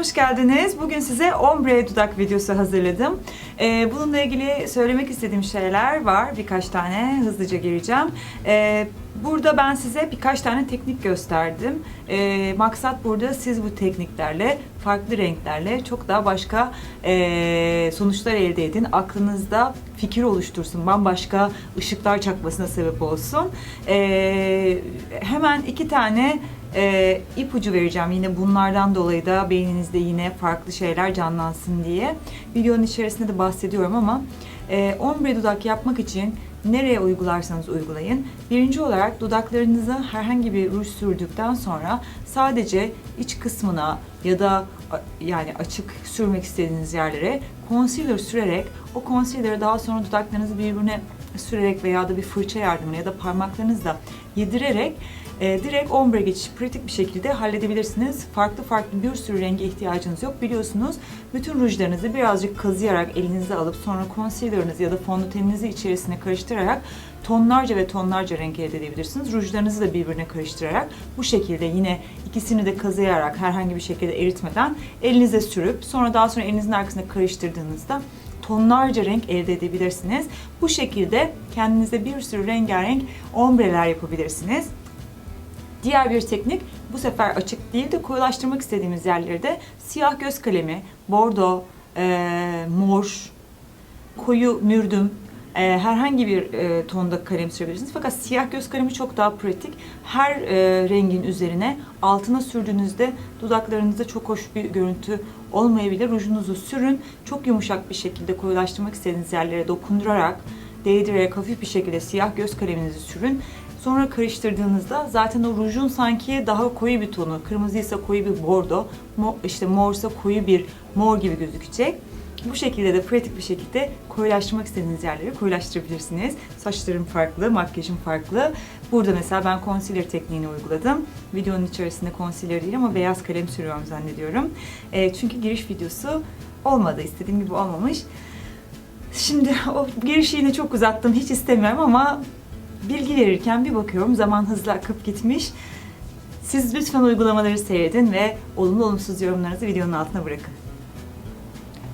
Hoş geldiniz. Bugün size ombre dudak videosu hazırladım. Ee, bununla ilgili söylemek istediğim şeyler var. Birkaç tane hızlıca gireceğim. Ee, burada ben size birkaç tane teknik gösterdim. Ee, maksat burada siz bu tekniklerle, farklı renklerle çok daha başka ee, sonuçlar elde edin. Aklınızda fikir oluştursun, bambaşka ışıklar çakmasına sebep olsun. Ee, hemen iki tane e, ipucu vereceğim yine bunlardan dolayı da beyninizde yine farklı şeyler canlansın diye. Videonun içerisinde de bahsediyorum ama e, ombre dudak yapmak için nereye uygularsanız uygulayın. Birinci olarak dudaklarınıza herhangi bir ruj sürdükten sonra sadece iç kısmına ya da yani açık sürmek istediğiniz yerlere concealer sürerek o concealer'ı daha sonra dudaklarınızı birbirine sürerek veya da bir fırça yardımıyla ya da parmaklarınızla yedirerek e, direkt ombre geçişi pratik bir şekilde halledebilirsiniz. Farklı farklı bir sürü renge ihtiyacınız yok. Biliyorsunuz bütün rujlarınızı birazcık kazıyarak elinize alıp sonra concealer'ınızı ya da fondöteninizi içerisine karıştırarak tonlarca ve tonlarca renk elde edebilirsiniz. Rujlarınızı da birbirine karıştırarak bu şekilde yine ikisini de kazıyarak herhangi bir şekilde eritmeden elinize sürüp sonra daha sonra elinizin arkasına karıştırdığınızda tonlarca renk elde edebilirsiniz. Bu şekilde kendinize bir sürü rengarenk ombreler yapabilirsiniz. Diğer bir teknik bu sefer açık değil de koyulaştırmak istediğimiz yerleri de siyah göz kalemi, bordo, e, mor, koyu mürdüm, e, herhangi bir e, tonda kalem sürebilirsiniz. Fakat siyah göz kalemi çok daha pratik. Her e, rengin üzerine altına sürdüğünüzde dudaklarınızda çok hoş bir görüntü olmayabilir. Rujunuzu sürün. Çok yumuşak bir şekilde koyulaştırmak istediğiniz yerlere dokundurarak, değdirerek hafif bir şekilde siyah göz kaleminizi sürün. Sonra karıştırdığınızda zaten o rujun sanki daha koyu bir tonu, kırmızıysa koyu bir bordo, mo- işte morsa koyu bir mor gibi gözükecek. Bu şekilde de pratik bir şekilde koyulaştırmak istediğiniz yerleri koyulaştırabilirsiniz. Saçlarım farklı, makyajım farklı. Burada mesela ben concealer tekniğini uyguladım. Videonun içerisinde concealer değil ama beyaz kalem sürüyorum zannediyorum. E, çünkü giriş videosu olmadı, istediğim gibi olmamış. Şimdi o girişi yine çok uzattım, hiç istemiyorum ama bilgi verirken bir bakıyorum zaman hızlı akıp gitmiş. Siz lütfen uygulamaları seyredin ve olumlu olumsuz yorumlarınızı videonun altına bırakın.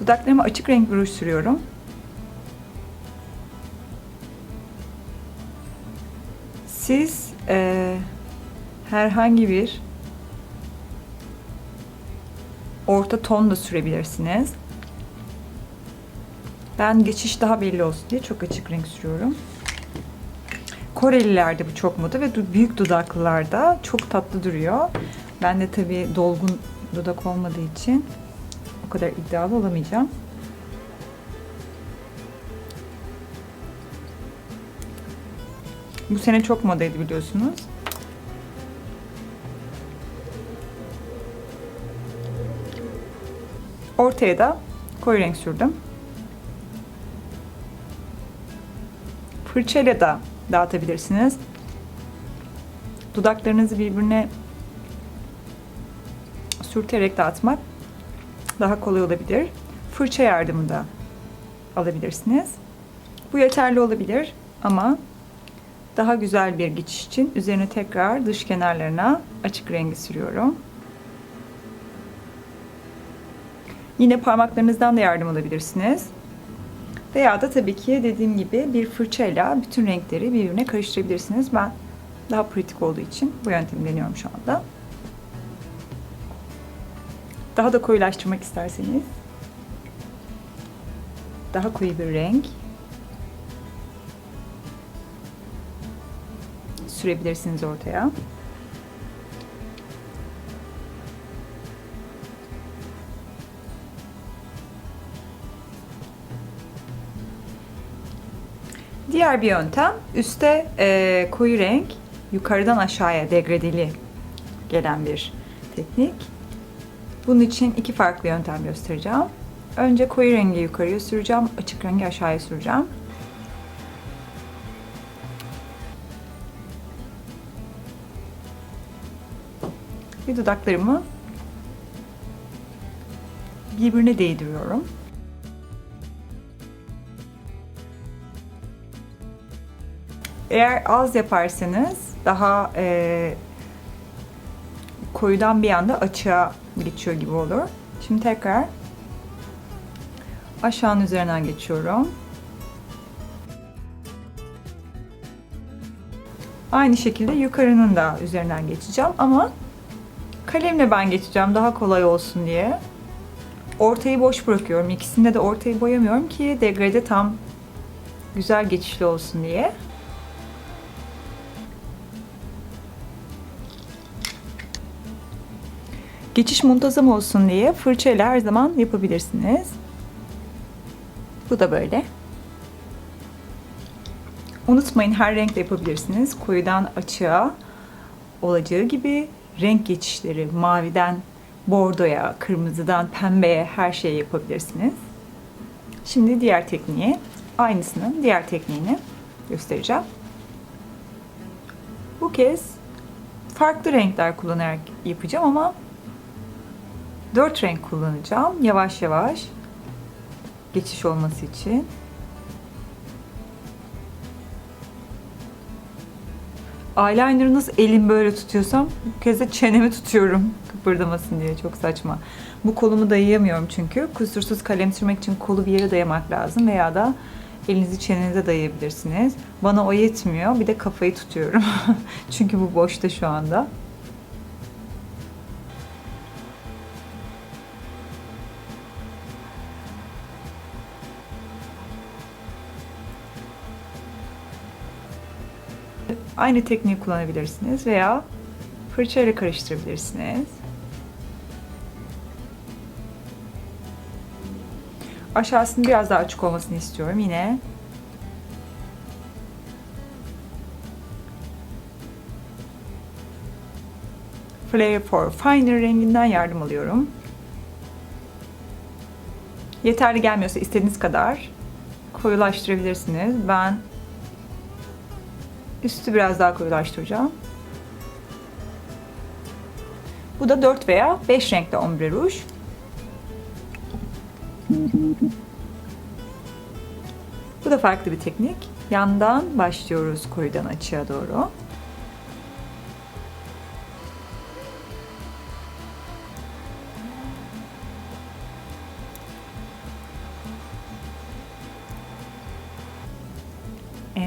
Dudaklarıma açık renk bir ruj sürüyorum. Siz eee, herhangi bir orta ton da sürebilirsiniz. Ben geçiş daha belli olsun diye çok açık renk sürüyorum. Korelilerde bu çok moda ve büyük dudaklılarda çok tatlı duruyor. Ben de tabii dolgun dudak olmadığı için o kadar iddialı olamayacağım. Bu sene çok modaydı biliyorsunuz. Ortaya da koyu renk sürdüm. Fırçayla da dağıtabilirsiniz. Dudaklarınızı birbirine sürterek dağıtmak daha kolay olabilir. Fırça yardımı da alabilirsiniz. Bu yeterli olabilir ama daha güzel bir geçiş için üzerine tekrar dış kenarlarına açık rengi sürüyorum. Yine parmaklarınızdan da yardım alabilirsiniz. Veya da tabii ki dediğim gibi bir fırçayla bütün renkleri birbirine karıştırabilirsiniz. Ben daha pratik olduğu için bu yöntemi deniyorum şu anda. Daha da koyulaştırmak isterseniz daha koyu bir renk sürebilirsiniz ortaya. Diğer bir yöntem üste e, koyu renk yukarıdan aşağıya degradeli gelen bir teknik. Bunun için iki farklı yöntem göstereceğim. Önce koyu rengi yukarıya süreceğim, açık rengi aşağıya süreceğim. Ve dudaklarımı birbirine değdiriyorum. Eğer az yaparsanız daha e, koyudan bir anda açığa geçiyor gibi olur. Şimdi tekrar aşağının üzerinden geçiyorum. Aynı şekilde yukarının da üzerinden geçeceğim ama kalemle ben geçeceğim daha kolay olsun diye. Ortayı boş bırakıyorum. İkisinde de ortayı boyamıyorum ki degrede tam güzel geçişli olsun diye. Geçiş muntazam olsun diye fırçayla her zaman yapabilirsiniz. Bu da böyle. Unutmayın her renkle yapabilirsiniz. Koyudan açığa olacağı gibi renk geçişleri maviden bordoya, kırmızıdan pembeye her şeyi yapabilirsiniz. Şimdi diğer tekniği, aynısının diğer tekniğini göstereceğim. Bu kez farklı renkler kullanarak yapacağım ama dört renk kullanacağım. Yavaş yavaş geçiş olması için. Eyeliner'ı nasıl elim böyle tutuyorsam bu kez de çenemi tutuyorum kıpırdamasın diye çok saçma. Bu kolumu dayayamıyorum çünkü. Kusursuz kalem sürmek için kolu bir yere dayamak lazım veya da elinizi çenenize dayayabilirsiniz. Bana o yetmiyor. Bir de kafayı tutuyorum. çünkü bu boşta şu anda. Aynı tekniği kullanabilirsiniz veya fırçayla karıştırabilirsiniz. Aşağısının biraz daha açık olmasını istiyorum yine. Flare for Finer renginden yardım alıyorum. Yeterli gelmiyorsa istediğiniz kadar koyulaştırabilirsiniz. Ben Üstü biraz daha koyulaştıracağım. Bu da 4 veya 5 renkli ombre ruj. Bu da farklı bir teknik. Yandan başlıyoruz koyudan açığa doğru.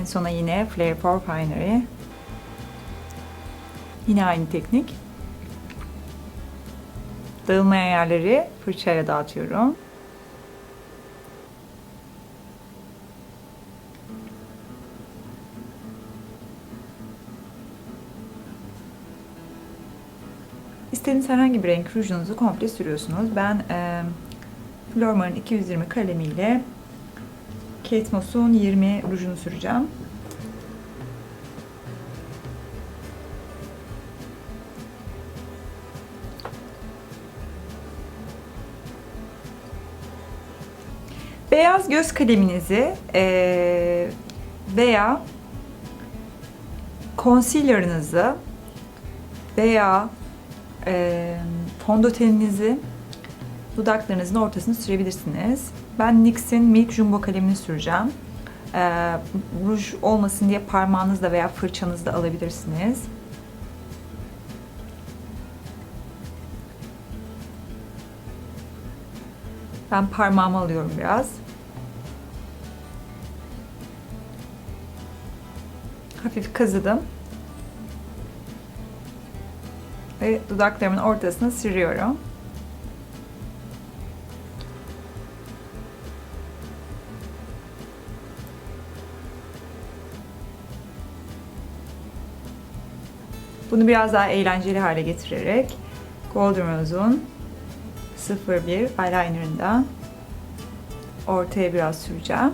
En sona yine Flare for Finery. Yine aynı teknik. Dağılmayan yerleri fırçayla dağıtıyorum. İstediğiniz herhangi bir renk rujunuzu komple sürüyorsunuz. Ben e, Flormar'ın 220 kalemiyle Kate Moss'un 20 rujunu süreceğim. Beyaz göz kaleminizi eee, veya concealer'ınızı veya eee fondöteninizi dudaklarınızın ortasına sürebilirsiniz. Ben NYX'in Milk Jumbo kalemini süreceğim. Ee, ruj olmasın diye parmağınızla veya fırçanızla alabilirsiniz. Ben parmağımı alıyorum biraz. Hafif kazıdım. Ve dudaklarımın ortasına sürüyorum. Bunu biraz daha eğlenceli hale getirerek Golden Rose'un 01 eyelinerından ortaya biraz süreceğim.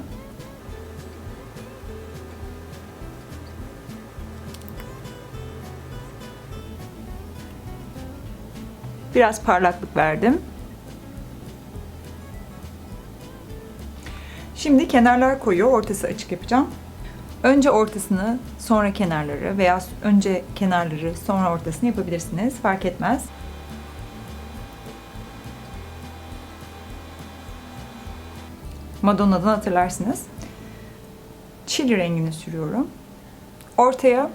Biraz parlaklık verdim. Şimdi kenarlar koyu, ortası açık yapacağım. Önce ortasını, sonra kenarları veya önce kenarları, sonra ortasını yapabilirsiniz. Fark etmez. Madonna'dan hatırlarsınız. Çili rengini sürüyorum. Ortaya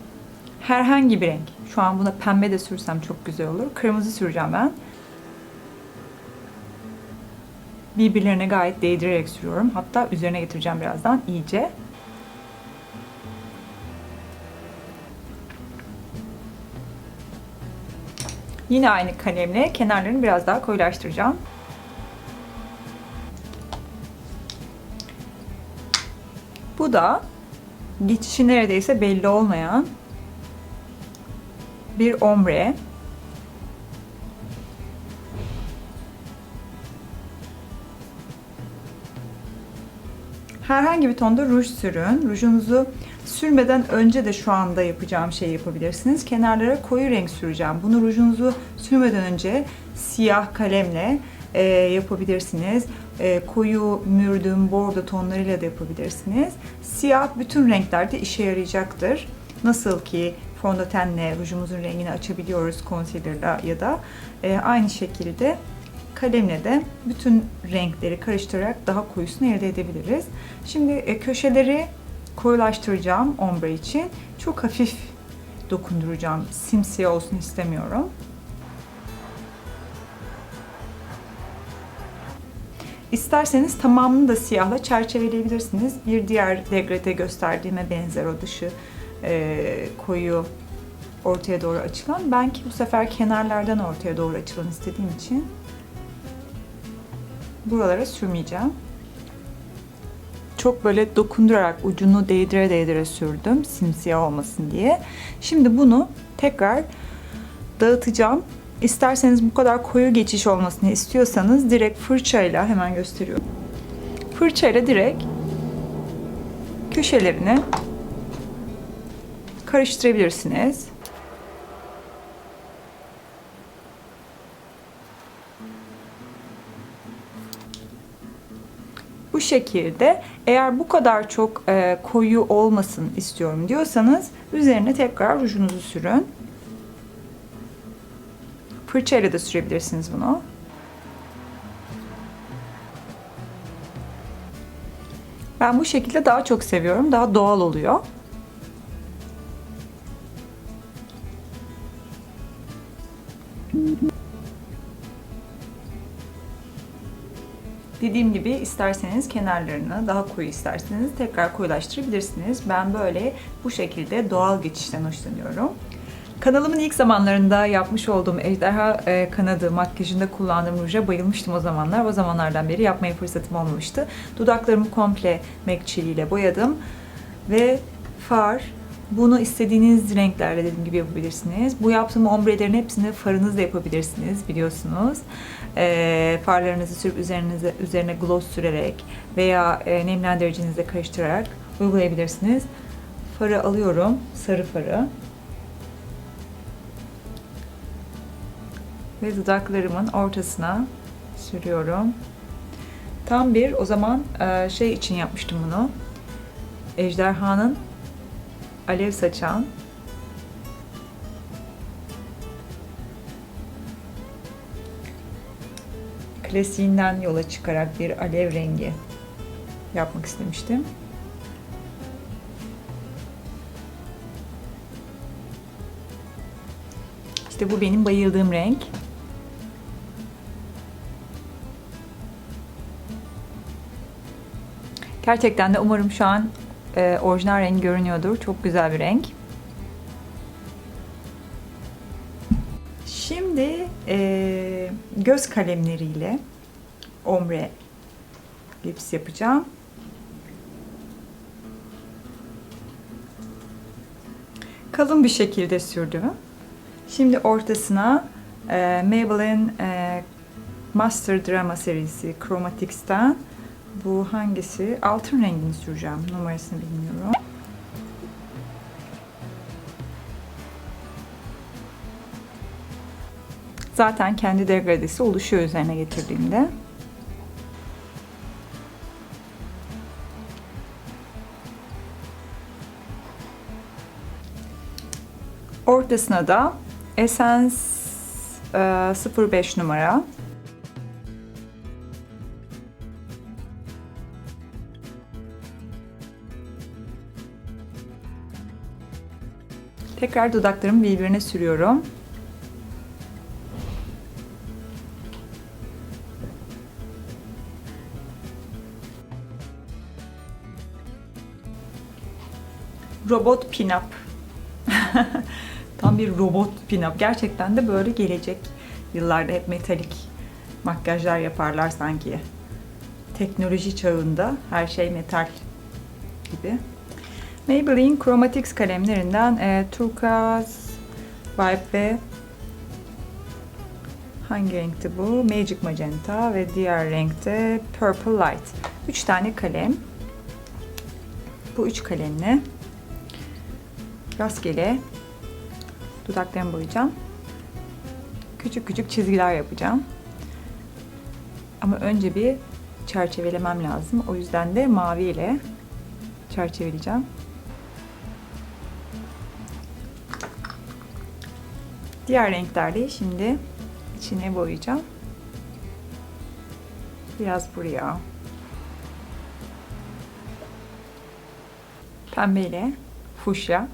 Herhangi bir renk. Şu an buna pembe de sürsem çok güzel olur. Kırmızı süreceğim ben. Birbirlerine gayet değdirerek sürüyorum. Hatta üzerine getireceğim birazdan iyice. Yine aynı kalemle kenarlarını biraz daha koyulaştıracağım. Bu da geçişi neredeyse belli olmayan bir ombre. Herhangi bir tonda ruj sürün. Rujunuzu sürmeden önce de şu anda yapacağım şeyi yapabilirsiniz. Kenarlara koyu renk süreceğim. Bunu rujunuzu sürmeden önce siyah kalemle e, yapabilirsiniz. E, koyu mürdüm, bordo tonlarıyla da yapabilirsiniz. Siyah bütün renklerde işe yarayacaktır. Nasıl ki fondötenle rujumuzun rengini açabiliyoruz concealer'la ya da e, aynı şekilde kalemle de bütün renkleri karıştırarak daha koyusunu elde edebiliriz. Şimdi e, köşeleri koyulaştıracağım ombre için. Çok hafif dokunduracağım. Simsiyah olsun istemiyorum. İsterseniz tamamını da siyahla çerçeveleyebilirsiniz. Bir diğer degrede gösterdiğime benzer o dışı e, koyu ortaya doğru açılan. Ben ki bu sefer kenarlardan ortaya doğru açılan istediğim için buralara sürmeyeceğim. Çok böyle dokundurarak ucunu değdire değdire sürdüm simsiyah olmasın diye. Şimdi bunu tekrar dağıtacağım. İsterseniz bu kadar koyu geçiş olmasını istiyorsanız direkt fırçayla hemen gösteriyorum. Fırçayla direkt köşelerini karıştırabilirsiniz. Şekilde eğer bu kadar çok e, koyu olmasın istiyorum diyorsanız üzerine tekrar rujunuzu sürün. Fırçayla da sürebilirsiniz bunu. Ben bu şekilde daha çok seviyorum. Daha doğal oluyor. Dediğim gibi isterseniz kenarlarını daha koyu isterseniz tekrar koyulaştırabilirsiniz. Ben böyle bu şekilde doğal geçişten hoşlanıyorum. Kanalımın ilk zamanlarında yapmış olduğum ejderha e, kanadı makyajında kullandığım ruja bayılmıştım o zamanlar. O zamanlardan beri yapmaya fırsatım olmamıştı. Dudaklarımı komple MAC boyadım. Ve far, bunu istediğiniz renklerle dediğim gibi yapabilirsiniz. Bu yaptığım ombrelerin hepsini farınızla yapabilirsiniz biliyorsunuz. E, farlarınızı sürüp üzerinize, üzerine gloss sürerek veya e, nemlendiricinizle karıştırarak uygulayabilirsiniz. Farı alıyorum, sarı farı. Ve dudaklarımın ortasına sürüyorum. Tam bir o zaman e, şey için yapmıştım bunu. Ejderhanın alev saçan klasiğinden yola çıkarak bir alev rengi yapmak istemiştim. İşte bu benim bayıldığım renk. Gerçekten de umarım şu an e, orijinal renk görünüyordur. Çok güzel bir renk. Şimdi e, göz kalemleriyle ombre lips yapacağım. Kalın bir şekilde sürdüm. Şimdi ortasına e, Maybelline e, Master Drama serisi Chromatics'ten bu hangisi? Altın rengini süreceğim. Numarasını bilmiyorum. Zaten kendi degradesi oluşuyor üzerine getirdiğimde. Ortasına da Essence e, 05 numara Tekrar dudaklarımı birbirine sürüyorum. Robot pinup. Tam bir robot pinup. Gerçekten de böyle gelecek yıllarda hep metalik makyajlar yaparlar sanki. Teknoloji çağında her şey metal gibi. Maybelline Chromatics kalemlerinden e, Turquoise Vibe ve hangi renkti bu? Magic Magenta ve diğer renkte Purple Light. Üç tane kalem. Bu üç kalemle rastgele dudaklarımı boyayacağım. Küçük küçük çizgiler yapacağım. Ama önce bir çerçevelemem lazım. O yüzden de mavi ile çerçeveleyeceğim. Diğer renklerle şimdi içine boyayacağım. Biraz buraya. Pembe ile fuşya.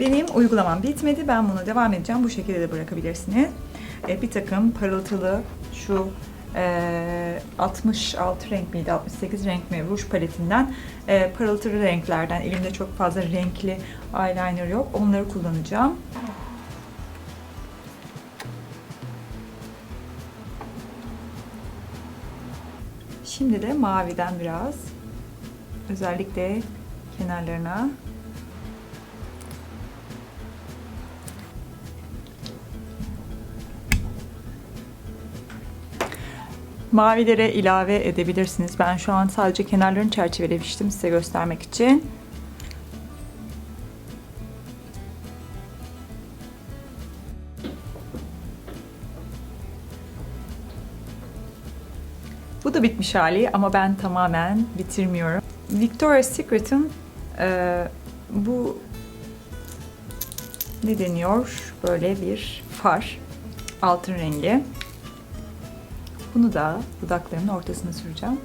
Benim uygulamam bitmedi. Ben bunu devam edeceğim. Bu şekilde de bırakabilirsiniz. E, bir takım parıltılı şu e, 66 renk miydi, 68 renk mi ruj paletinden e, parıltılı renklerden. Elimde çok fazla renkli eyeliner yok. Onları kullanacağım. Şimdi de maviden biraz özellikle kenarlarına mavilere ilave edebilirsiniz. Ben şu an sadece kenarlarını çerçevelemiştim size göstermek için. Bu da bitmiş hali ama ben tamamen bitirmiyorum. Victoria's Secret'ın e, bu ne deniyor? Böyle bir far. Altın rengi. Bunu da dudaklarımın ortasına süreceğim.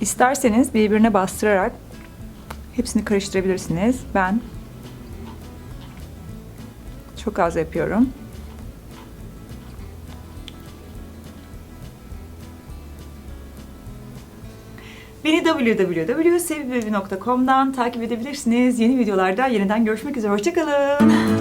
İsterseniz birbirine bastırarak hepsini karıştırabilirsiniz. Ben çok az yapıyorum. Beni www.sevibebi.com'dan takip edebilirsiniz. Yeni videolarda yeniden görüşmek üzere. Hoşçakalın.